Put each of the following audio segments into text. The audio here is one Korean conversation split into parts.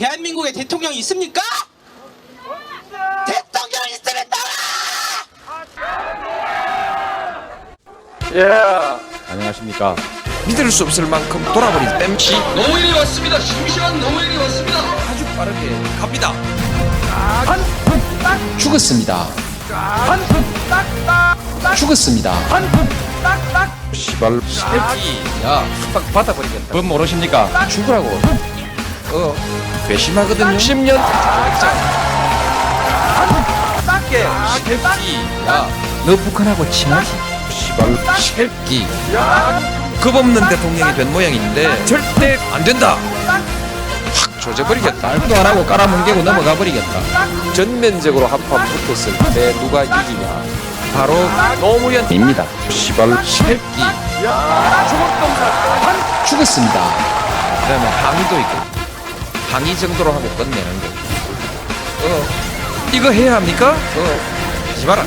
대한민국에 대통령이 있습니까? 대통령 있으면 나와! 안녕하십니까. 믿을 수 없을 만큼 돌아버린 땜시 노무현이 왔습니다. 심심한 노무현이 왔습니다. 아주 빠르게 갑니다. 죽었습니다. 죽었습니다. 시발 새끼 야 수박 받아버리겠다. 법 모르십니까? 죽으라고. 어 배심하거든요. 10년 새끼 야 너 북한하고 친하지? 시발 새끼 겁 없는 대통령이 된 모양인데 절대 안 된다. 확 조져버리겠다. 말도 안 하고 깔아뭉개고 넘어가 버리겠다. 전면적으로 한판 붙었을 때 누가 이기냐? 바로 노무현입니다. 시발 새끼. 죽었습니다. 그다음에 항의도 있고 항의 정도로 하고 끝내는 거. 어 이거 해야 합니까? 어 하지 마라.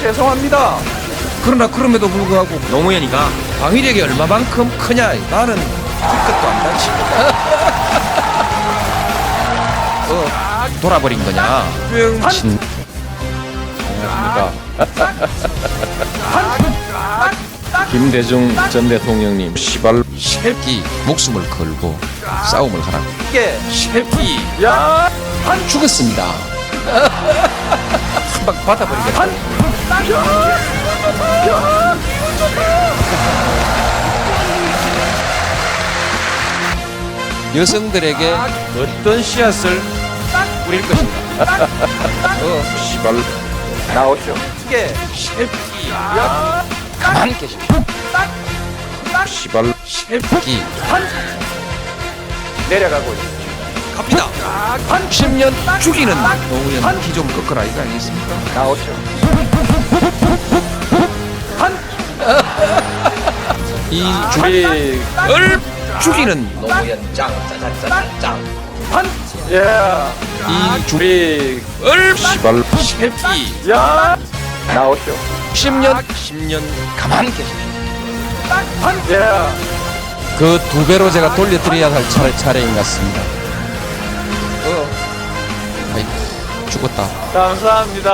죄송합니다. 그러나 그럼에도 불구하고 노무현이가 방위력이 얼마만큼 크냐 나는 그것도 안 다치 어, 돌아버린 거냐 병신 안녕하십니까 김대중 전 대통령님 시발 새끼 목숨을 걸고 싸움을 하라. 새끼 야. 죽었습니다. 한 방 받아버리겠다 여성들에게 어떤 씨앗을 뿌릴 것인가? 어, 시발. 나오쇼. 새끼. 가만히 계십시오. 시발 새끼. 내려가고 있습니다. 갑니다. 한 10년 죽이는 노무현 기좀 꺾어라 이거 아니겠습니까? 나오쇼. 이 죽을 죽이는 노무현 짱 짜자짜자 짱. 이 주릭을 시발 새끼 야 나오쇼 10년 10년 가만히 계십시오 그 두 배로 제가 돌려드려야 할 차례, 차례인 것 같습니다. 어 아이 죽었다. 감사합니다.